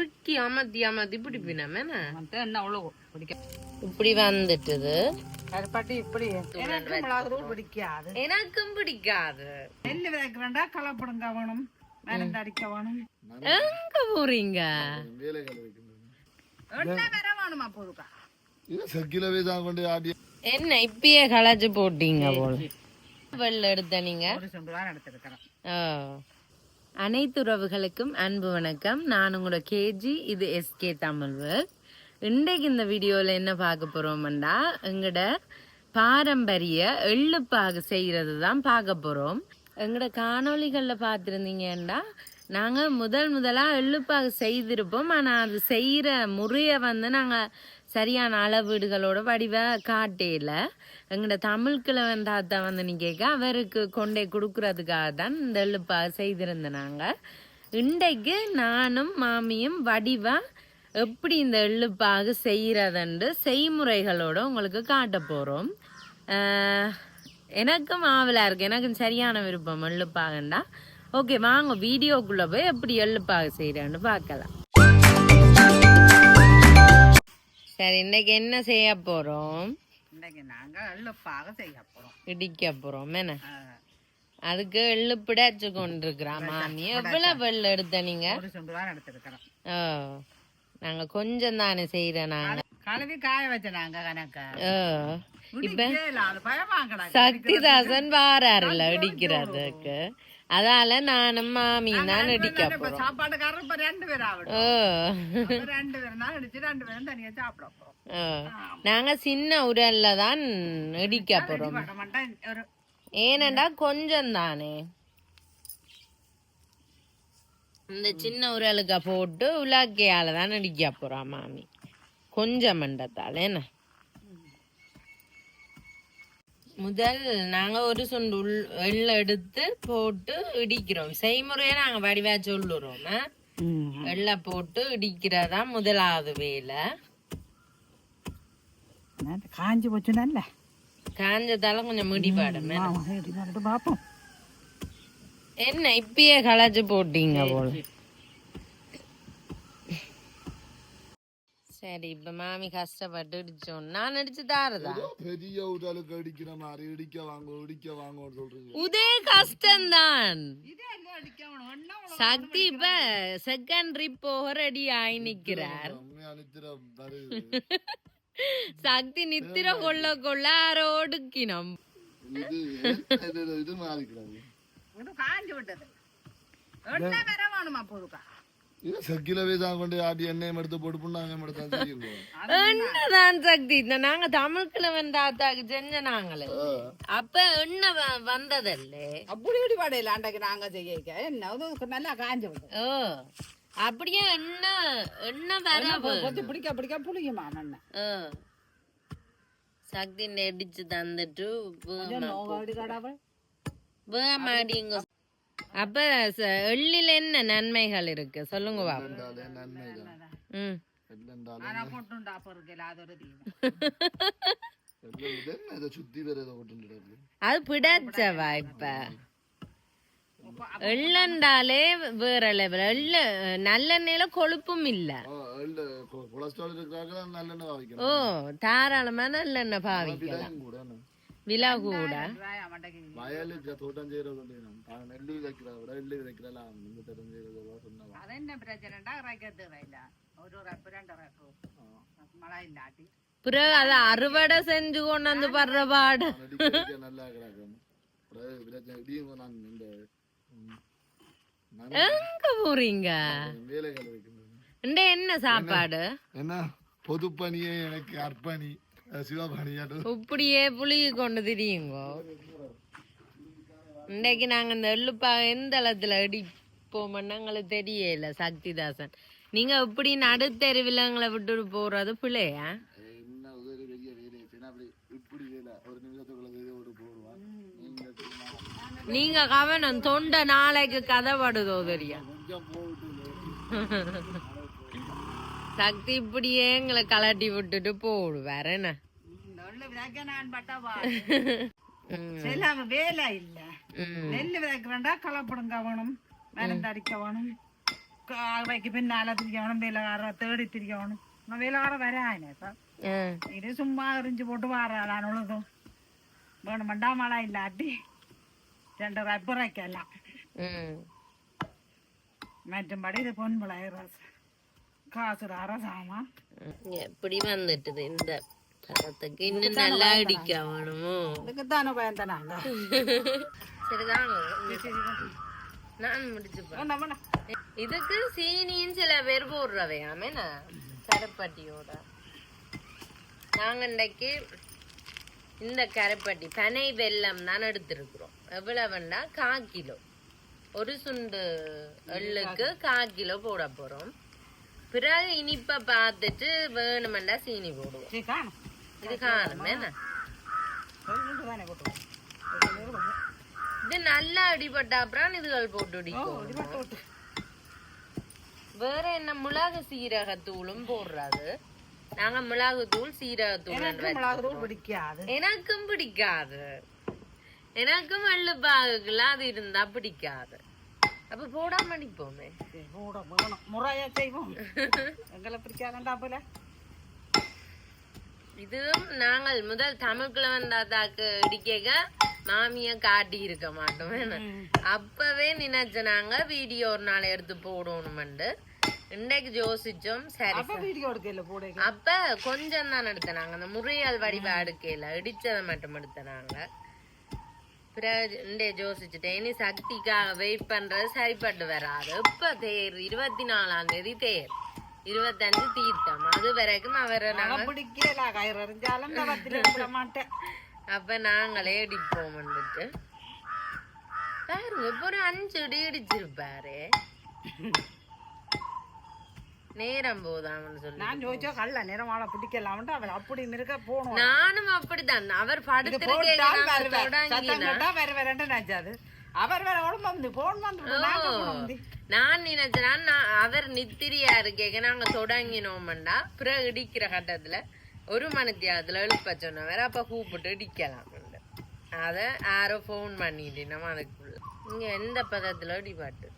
சுக்கி அமர்த்தி அமர்த்தி பிடிப்பினம் என்ன? அவ்வளோ பிடிக்க இப்படி வந்துட்டுது. கருப்பாட்டி இப்படி பிடிக்காது. எனக்கும் பிடிக்காது. நெல் கலப்படம் கவனம் மேலந்து அடிக்க வேணும். எங்க போறீங்க? என்ன வர வேணுமா போதுக்கா? இது சக்கிலவே தான் கொண்டு ஆடி என்ன இப்பயே களைச்சு போட்டீங்க போல. வெள்ள எடுத்த நீங்க? அனைத்து உறவுகளுக்கும் அன்பு வணக்கம். நான் உங்களோட கேஜி இது எஸ்கே தமிழ்வு. இன்றைக்கு இந்த வீடியோவில் என்ன பார்க்க போகிறோம்டா எங்களோட பாரம்பரிய எள்ளுப்பாகு செய்கிறது தான் பார்க்க போகிறோம் எங்களோட காணொலிகளில் பார்த்துருந்தீங்கன்னா நாங்கள் முதல் முதலாக எள்ளுப்பாகு செய்திருப்போம். ஆனால் அது செய்கிற முறையை வந்து நாங்கள் சரியான அளவீடுகளோட வடிவ காட்டையில் எங்களோட தமிழ் கிழவன் தாத்தா வந்து நீ கேட்க அவருக்கு கொண்டே கொடுக்கறதுக்காக தான் இந்த எள்ளுப்பாகு செய்திருந்தாங்க இன்றைக்கு நானும் மாமியும் வடிவா எப்படி இந்த எள்ளுப்பாகு செய்கிறதுண்டு செய்முறைகளோட உங்களுக்கு காட்ட போகிறோம் எனக்கும் ஆவலாக இருக்குது எனக்கும் சரியான விருப்பம் எள்ளுப்பாகுண்டா ஓகே வாங்க வீடியோக்குள்ளே போய் எப்படி எள்ளுப்பாகு செய்கிறேன்னு பார்க்கலாம். சரி இன்னைக்கு என்ன செய்ய போகிறோம் இன்னைக்கு நாங்கள் எள்ளுப்பாக செய்ய போகிறோம் இடிக்க போகிறோம் என்ன? அதுக்கு எள்ளு பிடாச்சு கொண்டிருக்கிறா மாமி எவ்வளவு வெள்ளை எடுத்த நீங்க? ஒரு சொண்டு தான் எடுத்துருக்கிறேன் ஓ நாங்க கொஞ்சம் தானே செய்யறோம் நாங்க. கழுவி காய வச்ச நாங்க கணக்கா. ஓ இப்ப சக்திதாசன் வாராருல இடிக்கிறதுக்கு. பேரும் தனியா சாப்பிட போறோம். ஓ. நாங்க சின்ன உரல்ல தான் இடிக்க போறோம். ஏனண்டா கொஞ்சம் தானே. இந்த சின்ன உரலுக்க போட்டு உலக்கையால தான் இடிக்க போறோம் மாமி. கொஞ்சம் மண்டத்தால என்ன? முதல் நாங்க ஒரு சொண்டு உள் எள்ள எடுத்து போட்டு இடிக்கிறோம். செய்முறையை நாங்க வடிவா சொல்லுறோம்? எள்ள போட்டு இடிக்கிறதா முதலாவது வேலை. காஞ்சி போச்சு நல்ல காஞ்சதால கொஞ்சம் முடிபாடும் பாப்போம். என்ன இப்பயே களைச்சு போட்டீங்க போல. சரி இப்ப மாமி கஷ்டப்பட்டு இடிச்சோம். நான் அடிச்சு தாரதா? பெரிய உடலுக்கு அடிக்கிற மாதிரி இடிக்க வாங்க இடிக்க வாங்கன்னு சொல்றீங்க. உதே கஷ்டம்தான். சக்தி இப்ப செகண்ட் ட்ரிப் போக ரெடி ஆகி நிக்கிறார். சக்தி நித்திர கொள்ள கொள்ள ஒடுக்கினோம் இது இது காஞ்சி விட்டது. என்ன இது சக்கிலவே தான் கொண்டு ஆடி எண்ணெயம் எடுத்து போட்டு புண்ணாங்க எடுத்து என்னதான் சக்தி நாங்க தமிழ் கிழவன் தாத்தாக்கு செஞ்ச நாங்களே அப்ப வ- வந்ததல்லே அப்படி இப்படி படையில அன்றைக்கு நாங்க செய்ய என்ன இது நல்லா காஞ்சி விட்டது ஓ அப்படியே எண்ணெய் எண்ணெய் வர கொஞ்சம் பிடிக்க பிடிக்க புளியுமா மண்ணை ஆ. சக்தி நெடிச்சு தந்துட்டு வேமாடிங்க அப்ப ச- எள்ளில என்ன நன்மைகள் இருக்கு? சொல்லுங்க அது பிடாச்சவா இப்ப எள்ளண்டாலே வேற லெவல் எள்ள நல்லெண்ணெயில கொழுப்பும் இல்ல. ஓ தாராளமா நல்லெண்ணெய் பாவிக்கலாம். விலையும் கூட வயலுக்கு தோட்டம் செய்யறது நெல்லு விதைக்கிறத விட எள்ளு விதைக்கிறலாம் இந்த தரம் செய்யறத சொன்னவா அது என்ன பிரச்சனைடா இறக்கிறது இல்ல ஒரு ரப்பு ரெண்டு ரப்பு மழை இல்லாட்டி பிறகு அதை அறுவடை செஞ்சு கொண்டு வந்து படுற பாடு நல்லா கிடக்கும் எங்க போறீங்க என்ன சாப்பாடு என்ன பொதுப்பணியே எனக்கு அர்ப்பணி இப்படியே புளிய கொண்டு திரியுங்கோ. இன்னைக்கு நாங்க இந்த எள்ளுப்பா எந்த அளத்துல அடிப்போம்னு எங்களுக்கு தெரியல சக்திதாசன். நீங்க இப்படி நடுத்தெருவில் எங்களை விட்டுட்டு போறது பிள்ளையா நீங்க கவனம் தொண்டை நாளைக்கு கதைப்படுதோ தெரியா? கொஞ்சம் போட்டு சக்தி இப்படியே எங்களை கலட்டி விட்டுட்டு போடு. வேற என்ன? செய்யலாம வேலை இல்ல. நெல் விதைக்க வேண்டாம் கலப்படம் கவனம் மருந்தடிக்க வேணும் அவைக்கு பின்னால திரிக்கணும் வேலைக்கார தேடி திரிக்கணும் நான் வேலைக்கார வரானே சார் இது சும்மா எரிஞ்சு போட்டு வாராளான் உள்ளதும் வேணும் மண்டா மழை இல்லாட்டி ரெண்டு ரப்பரைக்கெல்லாம் மற்றும்படி இது பொன் பிள்ளையா எப்படி வந்துட்டுது இந்த படத்துக்கு இன்னும் நல்லா அடிக்க வேணுமோ? இதுக்குத்தானே பயந்தானாங்க சரிதாங்க நான் முடிச்சுப்பேன். இதுக்கு சீனின்னு சில பேர் போடுறவையாமே கருப்பட்டியோட. நாங்கள் இன்றைக்கு இந்த கரைப்பட்டி பனை வெல்லம் தான் எடுத்திருக்கிறோம். எவ்வளவுன்னா கா கிலோ ஒரு சுண்டு எள்ளுக்கு கா கிலோ போட போறோம். பிறகு இனிப்ப பார்த்துட்டு வேணுமெண்டா சீனி போடுவோம். இது காணும். இது நல்லா அடிபட்ட அப்புறம் இதுகள் போட்டு வேற என்ன மிளகு சீரகத்தூளும் போடுறாது. நாங்க மிளகு தூள் சீரகத்தூள் பிடிக்காது. எனக்கும் பிடிக்காது. எனக்கும் வள்ளு வெள்ளுப்பாகுக்கெல்லாம் அது இருந்தா பிடிக்காது. அப்ப போடாம நிப்போமே போடாம முறையா செய்வோம் எங்களை பிடிக்காதண்டா போல இதுவும் நாங்கள் முதல் தமிழ்கிழவன் தாத்தாக்கு இடிக்க மாமிய காட்டி இருக்க மாட்டோம் அப்பவே நினைச்ச நாங்க வீடியோ ஒரு நாள் எடுத்து போடணும்ண்டு இன்றைக்கு யோசிச்சோம் சரி அப்ப கொஞ்சம் தான் எடுத்தனாங்க அந்த முறையால் வடிவ அடுக்கையில இடிச்சதை மட்டும் எடுத்தனாங்க பிரண்டே யோசிச்சுட்டேன் சக்திக்காக வெயிட் பண்றது சரிப்பட்டு வராது. இப்ப தேர் இருபத்தி நாலாம் தேதி தேர். இருபத்தஞ்சு தீர்த்தம். அது வரைக்கும் அவர் பிடிக்கலாம் மாட்டேன். அப்போ நாங்களே அடிப்போம் வந்துட்டு. பாருங்க இப்போ ஒரு அஞ்சு அடி அடிச்சிருப்பாரு நேரம் போதாமன்னு சொல்லி நான் ஜோதிச்சோ கல்ல நிறமால பிடிக்கலாம்ட்டு அவள் அப்படி இருக்க போகணும் நானும் அப்படித்தான். அவர் படுத்திருக்கேன் அவர் வேற உடம்பு வந்து போன் வந்து நான் நினைச்சேன் அவர் நித்திரியாரு இருக்கேக்க நாங்க தொடங்கினோம்டா. பிறகு இடிக்கிற கட்டத்துல ஒரு மணித்தியாவதுல எழுப்ப வேற அப்ப கூப்பிட்டு இடிக்கலாம் அத யாரோ போன் பண்ணிட்டு நம்ம அதுக்குள்ள இங்க எந்த பதத்துல இடி பாட்டு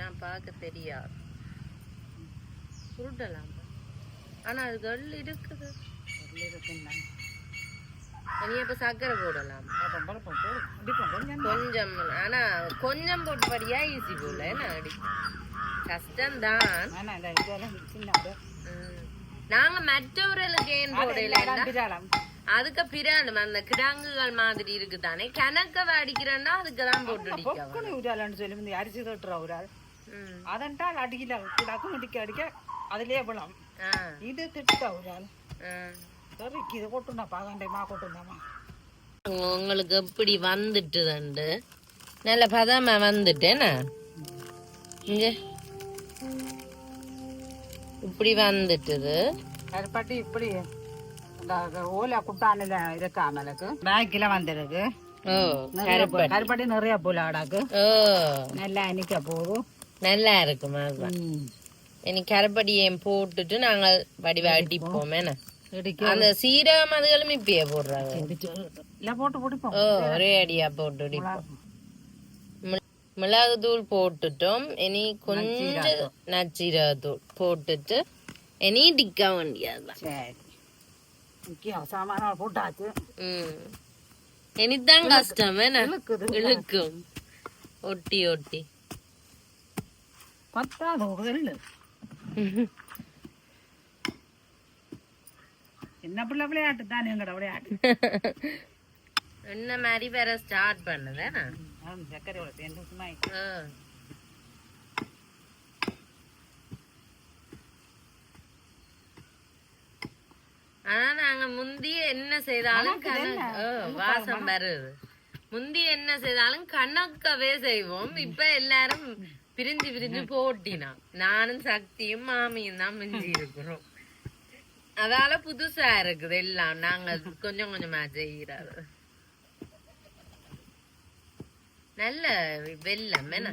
நான் பார்க்க தெரியாது. உருட்டலாம் ஆனால் அது கல் இருக்குது. கல் இருக்குன்னா நீ இப்போ சர்க்கரை போடலாம். கொஞ்சம் ஆனால் கொஞ்சம் போட்டுபடியா ஈஸி போல. என்ன அடி? கஷ்டம்தான். நாங்கள் மற்றவர்களுக்கு ஏன் போடலாம் அதுக்கு பிராண்டு அந்த கிடாங்குகள் மாதிரி இருக்கு தானே கணக்க அடிக்கிறேன்னா அதுக்கு தான் போட்டு அடிக்கணும் சொல்லி அரிசி தொட்டுறா ஒரு ஆள். அதன்ட்டால் அடிக்கல. கிடாக்கும் அடிக்க அடிக்க அதுலயே விழம். இது திட்டாவுதான் கறிக்கு இது கொட்டுண்டா பாகண்டைமா கொட்டுண்டாமா உங்களுக்கு எப்படி வந்துட்டுதண்டு நல்ல பதமா வந்துட்டேனா இங்க. இப்படி வந்துட்டுது. கருப்பாட்டி இப்படி. ஓலை குட்டானில இருக்கா அமலுக்கு பேக்கில வந்துருக்கு கருப்பாட்டி. நிறைய போல அடாக்கு நல்லா நிக்க போகும் நல்லா இருக்குமா இனி கருப்படியையும் போட்டுட்டு நாங்கள் வடிவா அடிப்போம் என்ன அந்த சீரகம் அதுகளும் இப்பயே போடுறாங்க ஒரே அடியா போட்டு அடிப்போம் மி- மிளகுத்தூள் போட்டுட்டோம் இனி கொஞ்சம் நச்சீரகத்தூள் போட்டுட்டு இனி டிக்க வேண்டியதுதான் போட்டாச்சு ம் இனிதான் கஷ்டம் என்ன இழுக்கும் ஒட்டி ஒட்டி பத்தாது வெள்ளு சின்ன பிள்ளை விளையாட்டு? தானே எங்கட விளையாட்டு. என்ன மாதிரி வேற ஸ்டார்ட் பண்ணுதேனா சேர்ந்து சும்மா. ஆனா நாங்க முந்தி என்ன செய்தாலும் வாசம் வருது. முந்தி என்ன செய்தாலும் கணக்கவே செய்வோம். இப்ப எல்லாரும் பிரிஞ்சு பிரிஞ்சு போட்டினா. நானும் சக்தியும் மாமியும் தான் மிஞ்சி இருக்கிறோம். அதால புதுசா இருக்குது எல்லாம். நாங்க கொஞ்சம் கொஞ்சமா செய்யறது. நல்ல வெள்ளம் என்ன.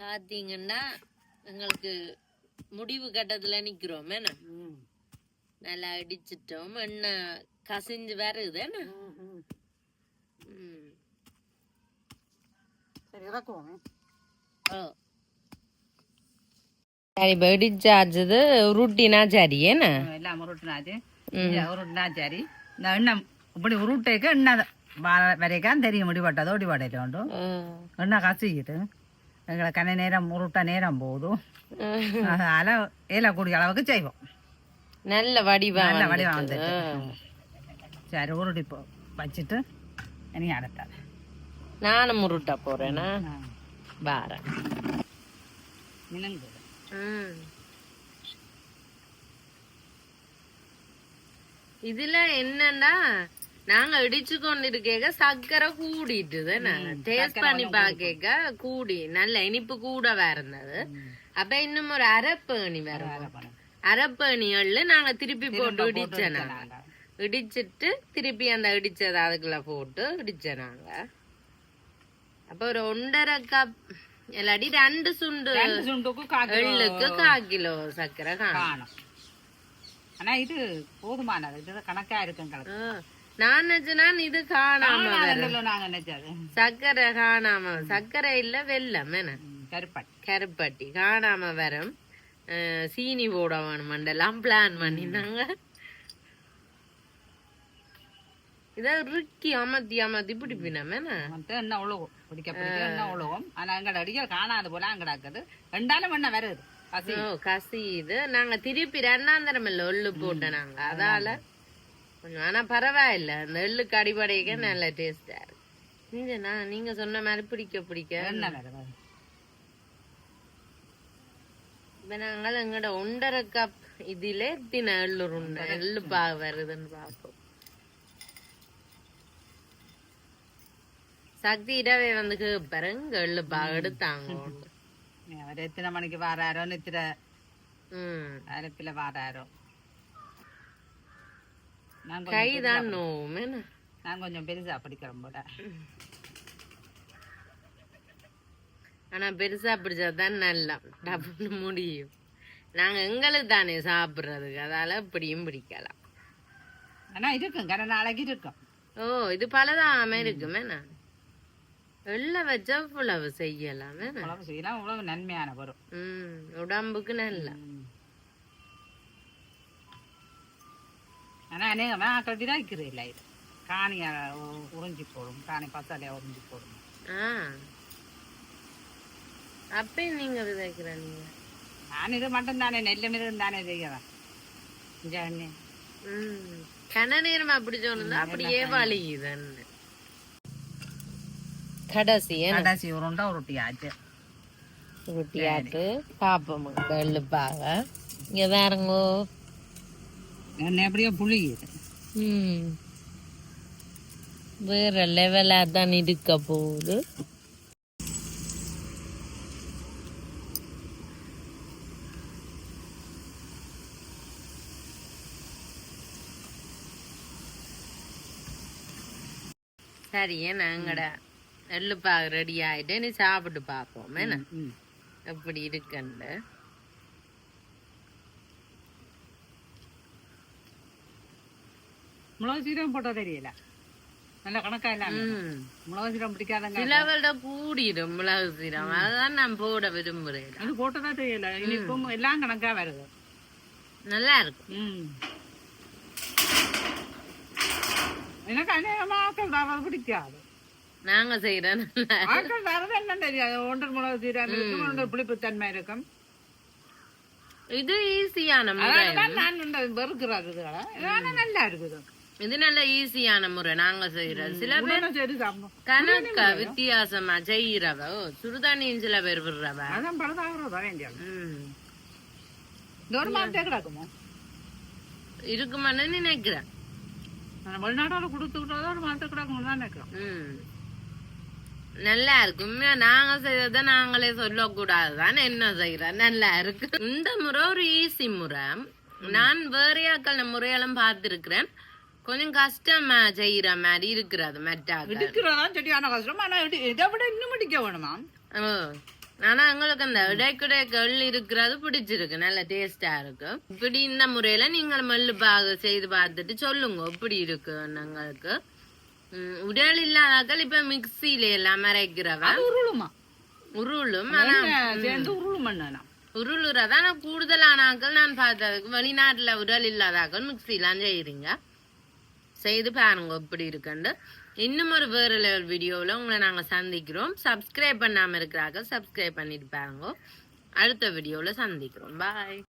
பாத்தீங்கன்னா எங்களுக்கு முடிவு கட்டத்துல நிக்கிறோம் என்ன? நல்லா அடிச்சிட்டோம் எண்ணெய் கசிஞ்சு வருது என்ன ம். சரி இறக்குவோமே. சரி இப்போ இடிச்சாச்சது உருட்டினா சரி என்ன? எல்லாம் உருட்டுனாச்சு உருட்டுனா சரி. இந்த எண்ணெய் இப்படி உருட்டேக்க எண்ணெய் வ- வரைக்கும் தெரியும் முடிவட்டதோ ஒடிவடையில உண்டு. எண்ணெய் கசிக்கிட்டு? எங்களை கண்ண நேரம் உருட்ட நேரம் போதும். அதனால ஏலக்கூடிய அளவுக்கு செய்வோம். நல்ல வடிவா நல்ல. வடிவம் வந்துட்டு. சரி உருட்டி வச்சுட்டு இனி அடுத்தது நானும் போறேனா பாரேன் மிளகு இதுல என்னன்னா நாங்க இடிச்சு கொண்டு இருக்க சர்க்கரை கூடிட்டுது டேஸ்ட் பண்ணி பாக்க கூடி நல்ல இனிப்பு கூட இருந்தது அப்ப இன்னும் ஒரு அரைப்பேணி வரும் அரைப்பேணிகள்ல நாங்க திருப்பி போட்டு இடிச்சோம் நாங்க இடிச்சிட்டு திருப்பி அந்த இடிச்சதை அதுக்குள்ள போட்டு இடிச்சோம் நாங்க அப்ப ஒரு ஒன்றரை கப் இல்லாட்டி ரெண்டு சுண்டு சுண்டுக்கு எள்ளுக்கு கால் கிலோ சர்க்கரை காணும் ஆனா இது போதுமானது இது கணக்கா ஆ, நான் நினைச்சேனா இது காணாம நாங்க நினைச்சது சர்க்கரை காணாம சர்க்கரை இல்ல வெல்லம் என்ன கருப்பட்டி கருப்பட்டி காணாம வரும் சீனி போட வேணுமெண்டெல்லாம் பிளான் பண்ணினாங்க இத ருக்கி அமர்த்தி அமர்த்தி பிடிப்பினம் என்ன உழுவும் பிடிக்க பிடிக்க என்ன உழுவும் ஆனா எங்கட அடிக்க காணாது போல அங்கடாக்குது ரெண்டாலும் என்ன வருது? கசி. இது நாங்க திருப்பி ரெண்டாந்தரம் இல்ல எள்ளு போட்ட நாங்க. அதால கொஞ்சம் ஆனா பரவாயில்ல. அந்த எள்ளுக்கு அடிப்படைக்கு நல்ல டேஸ்டா இருக்கு. நீங்க நான் நீங்க சொன்ன மாதிரி பிடிக்க பிடிக்க. இப்ப நாங்கள் எங்கட ஒன்றரை கப் இதுல எத்தின எள்ளு எள்ளு பா வருதுன்னு பார்ப்போம் சக்தி இடவே வந்து கேட்பாருங்க எள்ளு பா எடுத்தாங்க அவர் எத்தனை மணிக்கு வாராரோ நித்திர அரைப்பில வாராரோ கைதான் நோவும் நான் கொஞ்சம் பெருசா பிடிக்கிறேன் போல ஆனா பெருசா பிடிச்சாதான் நல்லா டப்புன்னு முடியும் நாங்க எங்களுக்கு தானே சாப்பிடுறதுக்கு அதால இப்படியும் பிடிக்கலாம் ஆனா இருக்கும் கரை நாளைக்கு இருக்கும் ஓ இது பலதாம இருக்குமே நான் எள்ள வச்சா இவ்வளவு செய்யலாமே. உழவு செய்யலாம். உழவு நன்மையான வரும் ம் உடம்புக்கு நல்லா. ஆனா அநேகமா கட்டி தான் இருக்கிறது இல்லை இது காணிய உறிஞ்சி போடும். காணி பசாலையா உறிஞ்சி போடும். ஆ. அப்ப நீங்க விதைக்கிற நீங்க? நான் இது மட்டும் தானே நெல்லு மிருகம் தானே ம். கன நேரம் அப்படி சொன்னா அப்படியே வலியுதுன்னு கடைசி கடைசி உருண்டை உருட்டியாச்சு. ரொட்டியாட்டு பாப்போம் வெள்ளுப்பாக. இங்க வேறங்கோ எண்ணெய் எப்படியோ புளியுது ம். வேற லெவலா தான் இருக்க போகுது. சரி நாங்கட எள்ளுப்பாக ரெடி ஆயிட்டு நீ சாப்பிட்டு பார்ப்போம். என்ன? எப்படி இருக்குன்னு. மிளகு சீரகம் போட்டா தெரியல. நல்ல கணக்கா இல்லாம ம். மிளகு சீரகம் பிடிக்காதங்க. சிலவரோட கூடிடும் மிளகு சீரம் அதான் நான் போட விரும்புறேன். அது போட்டதா தெரியல. இனிப்பும் எல்லாம் கணக்கா வருது. நல்லா இருக்கும் எனக்கு அநேகமா ஆக்கள் வர்றது பிடிக்காது. நாங்க செய்யறோம் நல்லா ஆக்கள் வர்றது என்ன தெரியாது. ஒன்றரை மிளகு சீரகம் இருக்கும் ஒன்று புளிப்பு தன்மை இருக்கும். இது ஈஸியான முறை. நான். ஆனா நல்லா இருக்குது. இது நல்ல ஈஸியான முறை. நாங்க செய்யறது சில பேர் சரி கணக்க வித்தியாசமா செய்யறவ ஓ, சுடுதண்ணியும் சில பேர் விடுறவ ஒரு இருக்குமான்னு நினைக்கிறேன். நான் வெளிநாட்டோட ஒரு மாதத்தை கிடக்கும்னு தான் நினைக்கிறோம். நல்லா இருக்கு உண்மையா நாங்க செய்யறத நாங்களே சொல்லக்கூடாதுதான்? என்ன செய்யறோம் நல்லா இருக்கு இந்த முறை ஒரு ஈஸி முறை. நான் வேறையாக்கள் முறையெல்லாம் பார்த்திருக்கிறேன். கொஞ்சம் கஷ்டமா செய்யற மாதிரி இருக்கிறது மெட்டாக்கள் இடிக்கிறதா சரியான கஷ்டம் ஆனா இதை விட இன்னும் இடிக்க வேணுமா? ஆனா எங்களுக்கு அந்த இடைக்குடைய கல் இருக்கிறது பிடிச்சிருக்கு. நல்ல டேஸ்டா இருக்கு. இப்படி இந்த முறையில நீங்கள் மல்லு பாக செய்து பார்த்துட்டு சொல்லுங்க. எப்படி இருக்கு எங்களுக்கு? உடல் இல்லாதாக்கள் இப்ப மிக்சியில எல்லாம் அரைக்கிறவ? உருளுமா? உருளும் ஆனா சேர்ந்து உருளும் பண்ணலாம் உருளுறதா? நான் கூடுதலான ஆக்கள் நான் பார்த்ததுக்கு வெளிநாட்டுல உடல் இல்லாதாக்கள் மிக்சிலாம் செய்யறீங்க செய்து பாருங்க எப்படி இருக்குன்னு இன்னும் ஒரு வேறு லெவல் வீடியோவில் உங்களை நாங்கள் சந்திக்கிறோம். சப்ஸ்கிரைப் பண்ணாமல் இருக்கிறாங்க சப்ஸ்கிரைப் பண்ணிட்டு பாருங்க. அடுத்த வீடியோவில் சந்திக்கிறோம். பாய்